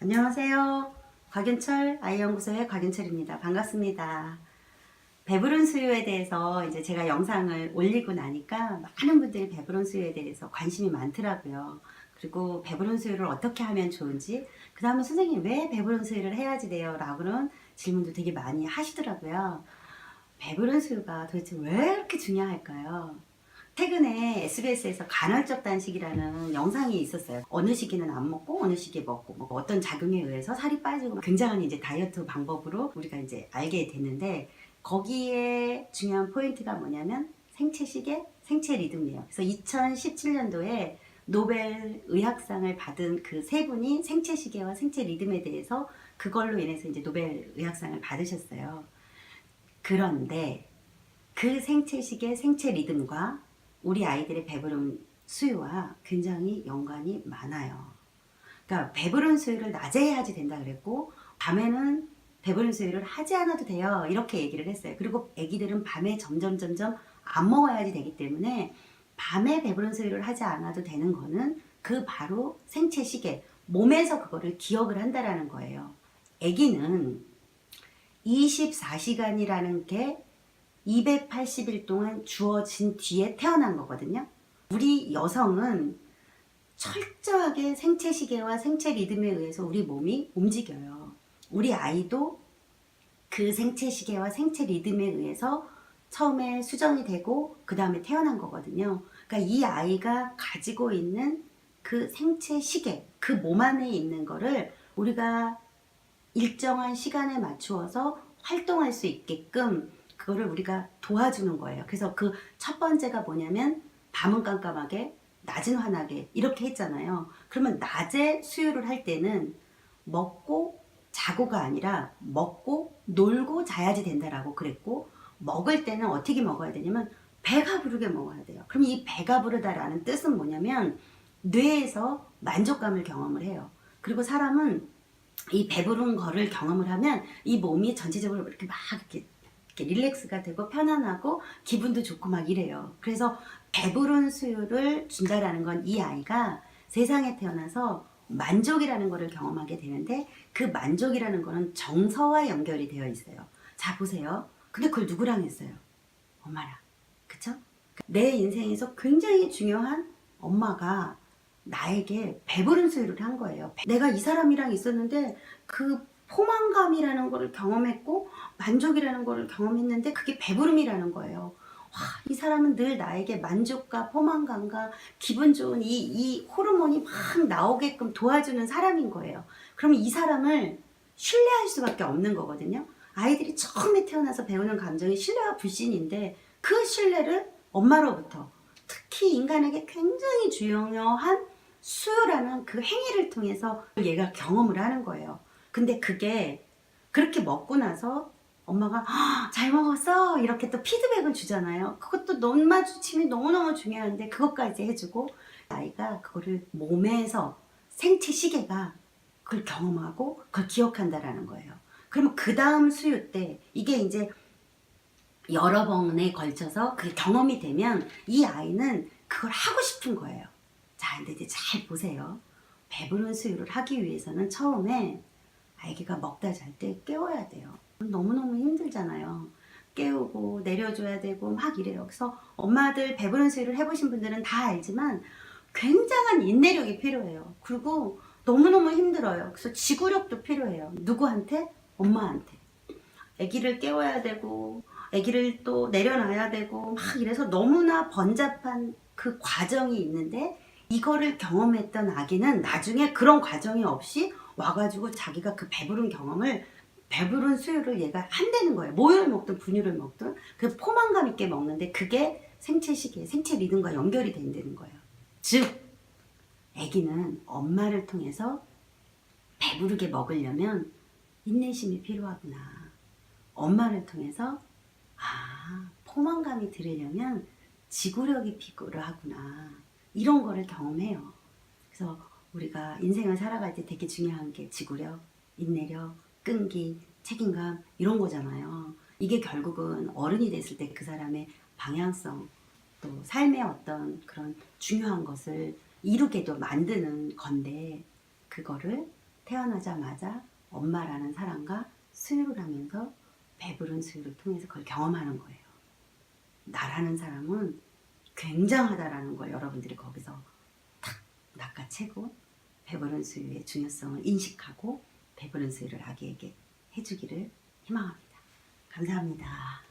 안녕하세요. 곽윤철 아이연구소의 곽윤철입니다. 반갑습니다. 배부른 수유에 대해서 이제 제가 영상을 올리고 나니까 많은 분들이 배부른 수유에 대해서 관심이 많더라고요. 그리고 배부른 수유를 어떻게 하면 좋은지, 그 다음에 선생님 왜 배부른 수유를 해야지 돼요? 라고는 질문도 되게 많이 하시더라고요. 배부른 수유가 도대체 왜 이렇게 중요할까요? 최근에 SBS에서 간헐적 단식이라는 영상이 있었어요. 어느 시기는 안 먹고 어느 시기에 먹고 뭐 어떤 작용에 의해서 살이 빠지고 굉장한 이제 다이어트 방법으로 우리가 이제 알게 됐는데 거기에 중요한 포인트가 뭐냐면 생체 시계, 생체 리듬이에요. 그래서 2017년도에 노벨 의학상을 받은 그 세 분이 생체 시계와 생체 리듬에 대해서 그걸로 인해서 이제 노벨 의학상을 받으셨어요. 그런데 그 생체 시계, 생체 리듬과 우리 아이들의 배부른 수유와 굉장히 연관이 많아요. 그러니까 배부른 수유를 낮에 해야지 된다 그랬고 밤에는 배부른 수유를 하지 않아도 돼요. 이렇게 얘기를 했어요. 그리고 아기들은 밤에 점점 점점 안 먹어야지 되기 때문에 밤에 배부른 수유를 하지 않아도 되는 거는 그 바로 생체 시계 몸에서 그거를 기억을 한다라는 거예요. 아기는 24시간이라는 게 280일 동안 주어진 뒤에 태어난 거거든요. 우리 여성은 철저하게 생체 시계와 생체 리듬에 의해서 우리 몸이 움직여요. 우리 아이도 그 생체 시계와 생체 리듬에 의해서 처음에 수정이 되고 그 다음에 태어난 거거든요. 그러니까 이 아이가 가지고 있는 그 생체 시계, 그 몸 안에 있는 거를 우리가 일정한 시간에 맞추어서 활동할 수 있게끔 그거를 우리가 도와주는 거예요. 그래서 그 첫 번째가 뭐냐면 밤은 깜깜하게 낮은 환하게 이렇게 했잖아요. 그러면 낮에 수유를 할 때는 먹고 자고가 아니라 먹고 놀고 자야지 된다라고 그랬고 먹을 때는 어떻게 먹어야 되냐면 배가 부르게 먹어야 돼요. 그럼 이 배가 부르다라는 뜻은 뭐냐면 뇌에서 만족감을 경험을 해요. 그리고 사람은 이 배부른 거를 경험을 하면 이 몸이 전체적으로 이렇게 막 이렇게, 릴렉스가 되고 편안하고 기분도 좋고 막 이래요. 그래서 배부른 수유를 준다라는 건 이 아이가 세상에 태어나서 만족이라는 거를 경험하게 되는데 그 만족이라는 거는 정서와 연결이 되어 있어요. 자 보세요. 근데 그걸 누구랑 했어요? 엄마랑. 그쵸? 내 인생에서 굉장히 중요한 엄마가 나에게 배부른 수유를 한 거예요. 내가 이 사람이랑 있었는데 그 포만감이라는 거를 경험했고 만족이라는 거를 경험했는데 그게 배부름이라는 거예요. 와, 이 사람은 늘 나에게 만족과 포만감과 기분 좋은 이, 이 호르몬이 막 나오게끔 도와주는 사람인 거예요. 그러면 이 사람을 신뢰할 수밖에 없는 거거든요. 아이들이 처음에 태어나서 배우는 감정이 신뢰와 불신인데 그 신뢰를 엄마로부터 특히 인간에게 굉장히 중요한 수요라는 그 행위를 통해서 얘가 경험을 하는 거예요. 근데 그게 그렇게 먹고 나서 엄마가 "아, 잘 먹었어 이렇게 또 피드백을 주잖아요. 그것도 눈 마주침이 너무너무 중요한데 그것까지 해주고 아이가 그거를 몸에서 생체 시계가 그걸 경험하고 그걸 기억한다라는 거예요. 그러면 그 다음 수유 때 이게 이제 여러 번에 걸쳐서 그게 경험이 되면 이 아이는 그걸 하고 싶은 거예요. 자, 근데 이제 잘 보세요. 배부른 수유를 하기 위해서는 처음에 아기가 먹다 잘 때 깨워야 돼요. 너무너무 힘들잖아요. 깨우고 내려줘야 되고 막 이래요. 그래서 엄마들 배부른 수유를 해보신 분들은 다 알지만 굉장한 인내력이 필요해요. 그리고 너무너무 힘들어요. 그래서 지구력도 필요해요. 누구한테? 엄마한테. 아기를 깨워야 되고 아기를 또 내려놔야 되고 막 이래서 너무나 번잡한 그 과정이 있는데 이거를 경험했던 아기는 나중에 그런 과정이 없이 와가지고 자기가 그 배부른 경험을 배부른 수유를 얘가 한다는 거예요. 모유를 먹든 분유를 먹든 그 포만감 있게 먹는데 그게 생체 시계, 생체 리듬과 연결이 된다는 거예요. 즉, 아기는 엄마를 통해서 배부르게 먹으려면 인내심이 필요하구나. 엄마를 통해서 아 포만감이 들으려면 지구력이 필요하구나. 이런 거를 경험해요. 그래서 우리가 인생을 살아갈 때 되게 중요한 게 지구력, 인내력, 끈기, 책임감 이런 거잖아요. 이게 결국은 어른이 됐을 때 그 사람의 방향성 또 삶의 어떤 그런 중요한 것을 이루게도 만드는 건데 그거를 태어나자마자 엄마라는 사랑과 수유를 하면서 배부른 수유를 통해서 그걸 경험하는 거예요. 나라는 사람은 굉장하다라는 걸 여러분들이 거기서 탁 낚아채고 배부른 수유의 중요성을 인식하고 배부른 수유를 아기에게 해주기를 희망합니다. 감사합니다.